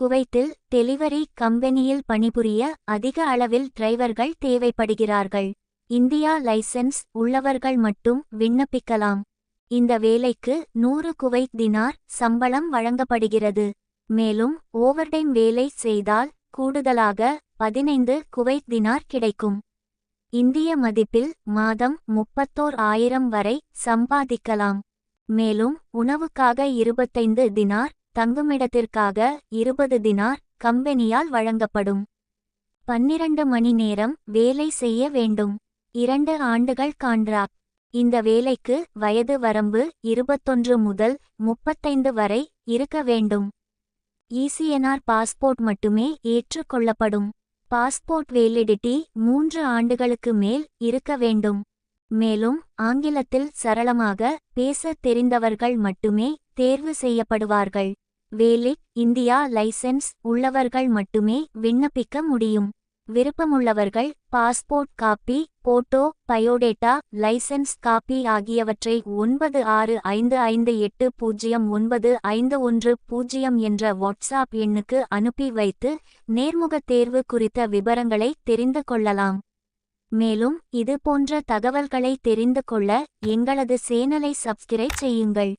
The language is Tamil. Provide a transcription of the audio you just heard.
குவைத்தில் டெலிவரி கம்பெனியில் பணிபுரிய அதிக அளவில் டிரைவர்கள் தேவைப்படுகிறார்கள். இந்தியா லைசென்ஸ் உள்ளவர்கள் மட்டும் விண்ணப்பிக்கலாம். இந்த வேலைக்கு நூறு குவைத் தினார் சம்பளம் வழங்கப்படுகிறது. மேலும் ஓவர்டைம் வேலை செய்தால் கூடுதலாக பதினைந்து குவைத் தினார் கிடைக்கும். இந்திய மதிப்பில் மாதம் முப்பத்தோர் ஆயிரம் வரை சம்பாதிக்கலாம். மேலும் உணவுக்காக இருபத்தைந்து தினார் தங்குமிடத்திற்காக இருபது தினார் கம்பெனியால் வழங்கப்படும். பன்னிரண்டு மணி நேரம் வேலை செய்ய வேண்டும். இரண்டு ஆண்டுகள் கான்ட்ராக்ட் இந்த வேலைக்கு வயது வரம்பு இருபத்தொன்று முதல் முப்பத்தைந்து வரை இருக்க வேண்டும். இசிஎன்ஆர் பாஸ்போர்ட் மட்டுமே ஏற்றுக்கொள்ளப்படும் பாஸ்போர்ட் வேலிடிட்டி மூன்று ஆண்டுகளுக்கு மேல் இருக்க வேண்டும். மேலும் ஆங்கிலத்தில் சரளமாக பேசத் தெரிந்தவர்கள் மட்டுமே தேர்வு செய்யப்படுவார்கள். வேலிட் இந்தியா லைசென்ஸ் உள்ளவர்கள் மட்டுமே விண்ணப்பிக்க முடியும். விருப்பமுள்ளவர்கள் passport copy photo biodata licence copy ஆகியவற்றை ஒன்பது ஆறு ஐந்து ஐந்து எட்டு பூஜ்ஜியம் ஒன்பது ஐந்து ஒன்று பூஜ்ஜியம் என்ற வாட்ஸ்ஆப் எண்ணுக்கு அனுப்பி வைத்து நேர்முகத் தேர்வு குறித்த விவரங்களை தெரிந்து கொள்ளலாம். மேலும் இது போன்ற தகவல்களை தெரிந்து கொள்ள எங்களது சேனலை சப்ஸ்கிரைப் செய்யுங்கள்.